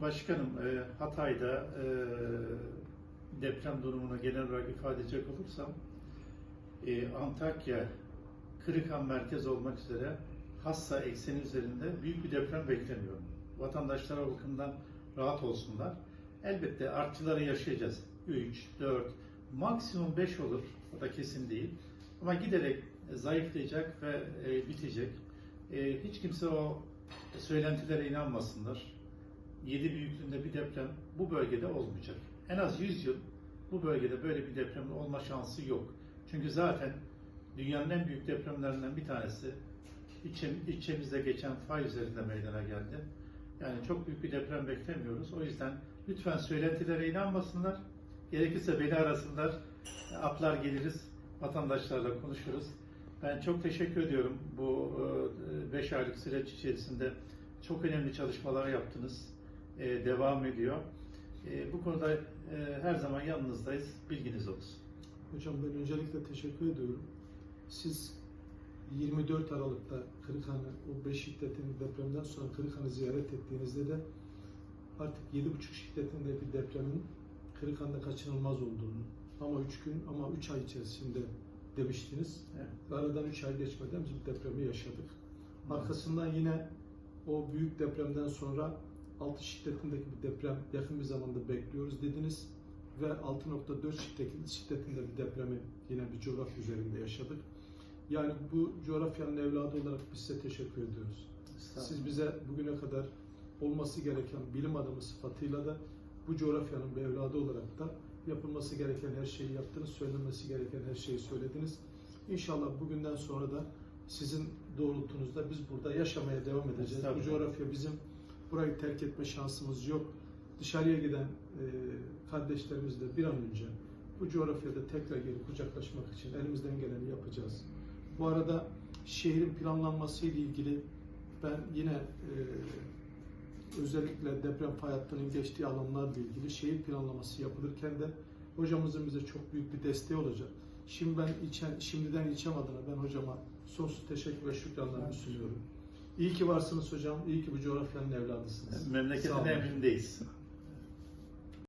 Başkanım e, Hatay'da e, deprem durumunu genel olarak ifade edecek olursam e, Antakya, Kırıkhan merkez olmak üzere hassa ekseni üzerinde büyük bir deprem beklemiyorum. Vatandaşlar o rahat olsunlar. Elbette artçıları yaşayacağız. 3, 4, maksimum 5 olur. O da kesin değil. Ama giderek zayıflayacak ve e, bitecek. E, hiç kimse o söylentilere inanmasınlar. 7 büyüklüğünde bir deprem bu bölgede olmayacak. En az 100 yıl bu bölgede böyle bir depremin olma şansı yok. Çünkü zaten dünyanın en büyük depremlerinden bir tanesi içim, ilçemizde geçen fay üzerinde meydana geldi. Yani çok büyük bir deprem beklemiyoruz. O yüzden lütfen söylentilere inanmasınlar. Gerekirse beni arasınlar. Atlar geliriz, vatandaşlarla konuşuruz. Ben çok teşekkür ediyorum. Bu 5 aylık süreç içerisinde çok önemli çalışmalar yaptınız. E, devam ediyor. E, bu konuda e, her zaman yanınızdayız. Bilginiz olsun. Hocam ben öncelikle teşekkür ediyorum. Siz 24 Aralık'ta Kırıkhan'ı, o 5 şiddetinin depremden sonra Kırıkhan'ı ziyaret ettiğinizde de artık 7,5 şiddetinde bir depremin Kırıkhan'da kaçınılmaz olduğunu ama 3 gün ama 3 ay içerisinde demiştiniz. Evet. Ve aradan 3 ay geçmeden biz depremi yaşadık. Arkasından yine o büyük depremden sonra 6 şiddetindeki bir deprem yakın bir zamanda bekliyoruz dediniz ve 6.4 şiddetinde, şiddetinde bir depremi yine bir coğrafya üzerinde yaşadık. Yani bu coğrafyanın evladı olarak biz size teşekkür ediyoruz. Siz bize bugüne kadar olması gereken bilim adamı sıfatıyla da bu coğrafyanın bir evladı olarak da yapılması gereken her şeyi yaptınız, söylenmesi gereken her şeyi söylediniz. İnşallah bugünden sonra da sizin doğrultunuzda biz burada yaşamaya devam edeceğiz. Bu coğrafya bizim burayı terk etme şansımız yok. Dışarıya giden e, kardeşlerimizle bir an önce bu coğrafyada tekrar gelip kucaklaşmak için elimizden geleni yapacağız. Bu arada şehrin planlanması ile ilgili ben yine e, özellikle deprem fay hattının geçtiği alanlarla ilgili şehir planlaması yapılırken de hocamızın bize çok büyük bir desteği olacak. Şimdi ben ilçem, şimdiden ilçem adına ben hocama sonsuz teşekkür ve şükranlarımı sunuyorum. İyi ki varsınız hocam, iyi ki bu coğrafyanın evladısınız. Memleketin emrindeyiz.